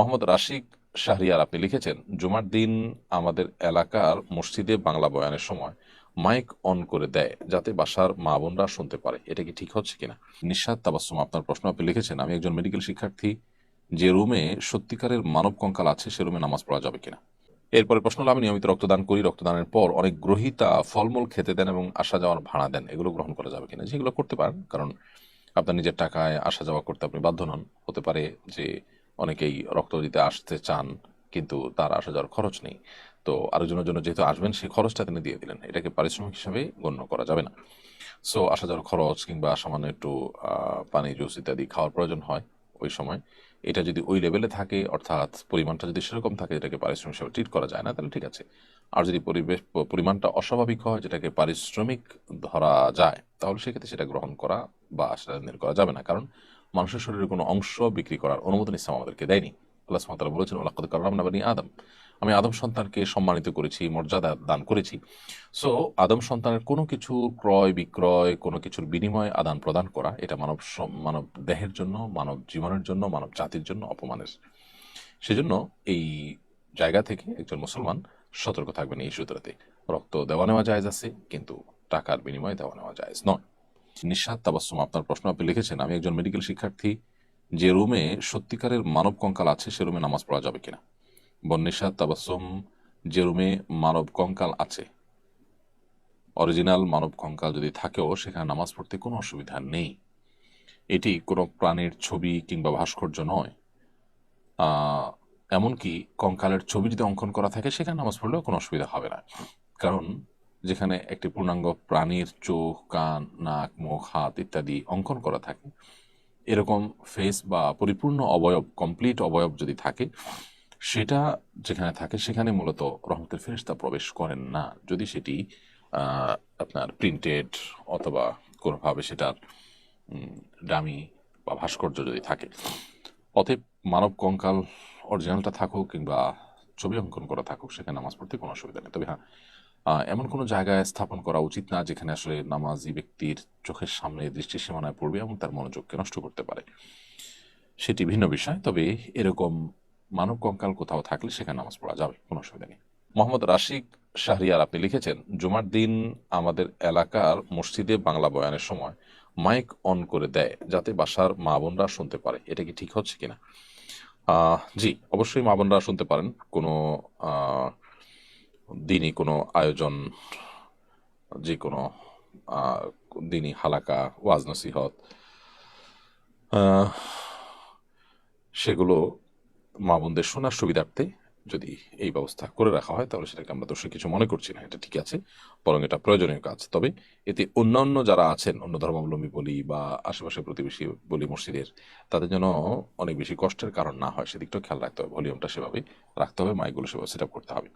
মোহাম্মদ রাশিক শাহরিয়ার, আপনি লিখেছেন, জুমার দিন আমাদের এলাকার মসজিদে বাংলা বয়ানের সময় মাইক অন করে দেয় যাতে বাসার মা বোনরা শুনতে পারে। এটা কি ঠিক হচ্ছে কিনা? নিঃস্বাদ তাবাসুম, আপনার প্রশ্ন আপনি লিখেছেন, আমি একজন মেডিকেল শিক্ষার্থী, যে রুমে সত্যিকারের মানব কঙ্কাল আছে, সে রুমে নামাজ পড়া যাবে কিনা? এরপরে প্রশ্ন হলো, আমি নিয়মিত রক্তদান করি, রক্তদানের পর অনেক গ্রহিতা ফলমূল খেতে দেন এবং আসা যাওয়ার ভাড়া দেন, এগুলো গ্রহণ করা যাবে কিনা? যেগুলো করতে পারেন, কারণ আপনার নিজের টাকায় আসা যাওয়া করতে আপনি বাধ্য নন। হতে পারে যে অনেকেই রক্ত দিতে আসতে চান, কিন্তু তার আসা যাওয়ার খরচ নেই। তো আরেকজনের জন্য যেহেতু আসবেন, সেই খরচটা তিনি দিয়ে দিলেন। এটাকে পারিশ্রমিক হিসাবে গণ্য করা যাবে না। সো আসা যাওয়ার খরচ কিংবা সামান্য একটু পানি, জুস ইত্যাদি খাওয়ার প্রয়োজন হয় ওই সময়। এটা যদি ওই লেভেলে থাকে, অর্থাৎ পরিমাণটা যদি সেরকম থাকে, এটাকে পারিশ্রমিক হিসাবে ট্রিট করা যায় না, তাহলে ঠিক আছে। আর যদি পরিবেশ, পরিমাণটা অস্বাভাবিক হয়, যেটাকে পারিশ্রমিক ধরা যায়, তাহলে সেক্ষেত্রে সেটা গ্রহণ করা বা সেটা করা যাবে না। কারণ মানুষের শরীরের কোনো অংশ বিক্রি করার অনুমোদন ইসলাম আমাদেরকে দেয়নি। আল্লাহ সুবহানাহু বলেছেন ওলাকাদ কাররাম না বানি আদম। আমি আদম সন্তানকে সম্মানিত করেছি, মর্যাদা দান করেছি। সো আদম সন্তানের কোনো কিছু ক্রয়, বিক্রয়, কোনো কিছুর বিনিময় আদান প্রদান করা, এটা মানব মানব দেহের জন্য, মানব জীবনের জন্য, মানব জাতির জন্য অপমানের। সেজন্য এই জায়গা থেকে একজন মুসলমান সতর্ক থাকবেন এই সূত্রতে। রক্ত দেওয়া নেওয়া জায়েজ আছে, কিন্তু টাকার বিনিময়ে দেওয়া নেওয়া জায়েজ নয়। নিঃস্বাদ তাবাসুম আপনার প্রশ্ন আপনি লিখেছেন, আমি একজন মেডিকেল শিক্ষার্থী, যে রুমে সত্যিকারের মানব কঙ্কাল আছে, সে রুমে নামাজ পড়া যাবে কিনা? বন্নিশাদ তাবাসুম যে রুমে মানব কঙ্কাল আছে অরিজিনাল মানব কঙ্কাল যদি থাকেও, সেখানে নামাজ পড়তে কোনো অসুবিধা নেই। এটি কোনো প্রাণীর ছবি কিংবা ভাস্কর্য নয়। এমনকি কঙ্কালের ছবি যদি অঙ্কন করা থাকে, সেখানে নামাজ পড়লেও কোনো অসুবিধা হবে না। কারণ যেখানে একটি পূর্ণাঙ্গ প্রাণীর চোখ, কান, নাক, মুখ, হাত ইত্যাদি অঙ্কন করা থাকে। এরকম ফেস বা পরিপূর্ণ অবয়ব কমপ্লিট অবয়ব যদি থাকে, সেটা যেখানে থাকে সেখানে মূলত রহমতের ফেরেশতা প্রবেশ করেন না। যদি সেটি আপনার প্রিন্টেড অথবা কোনোভাবে সেটার ডামি বা ভাস্কর্য যদি থাকে, অতএব মানব কঙ্কাল অরিজিনালটা থাকুক কিংবা ছবি অঙ্কন করা থাকুক, সেখানে নামাজ পড়তে কোনো অসুবিধা নেই। তবে হ্যাঁ এমন কোনো জায়গায় স্থাপন করা উচিত না যেখানে আসলে নামাজি ব্যক্তির চোখের সামনে দৃষ্টি সীমানায় পড়বে এবং তার মনোযোগকে নষ্ট করতে পারে। সেটি ভিন্ন বিষয়, তবে এরকম মানব কঙ্কাল কোথাও থাকলে সেখানে নামাজ পড়া যাবে, কোনো অসুবিধা নেই। মোহাম্মদ রাশিক শাহরিয়ার, আপনি লিখেছেন, জুমার দিন আমাদের এলাকার মসজিদে বাংলা বয়ানের সময় মাইক অন করে দেয় যাতে বাসার মা বোনরা শুনতে পারে। এটা কি ঠিক হচ্ছে কিনা? জি, অবশ্যই মা বোনরা শুনতে পারেন। কোনো দিনই কোনো আয়োজন, যে কোনো দিনই হালাকা ওয়াজ নসিহত সেগুলো মা বোনদের শোনার সুবিধার্থে যদি এই ব্যবস্থা করে রাখা হয়, তাহলে সেটাকে আমরা দোষে কিছু মনে করছি না, এটা ঠিক আছে, বরং এটা প্রয়োজনীয় কাজ। তবে এতে অন্যান্য যারা আছেন, অন্য ধর্মাবলম্বী বলি বা আশেপাশে প্রতিবেশী বলি মসজিদের, তাদের জন্য অনেক বেশি কষ্টের কারণ না হয়, সেদিকটাও খেয়াল রাখতে হবে, ভলিউমটা সেভাবে রাখতে হবে, মাইকগুলো সেভাবে সেট করতে হবে।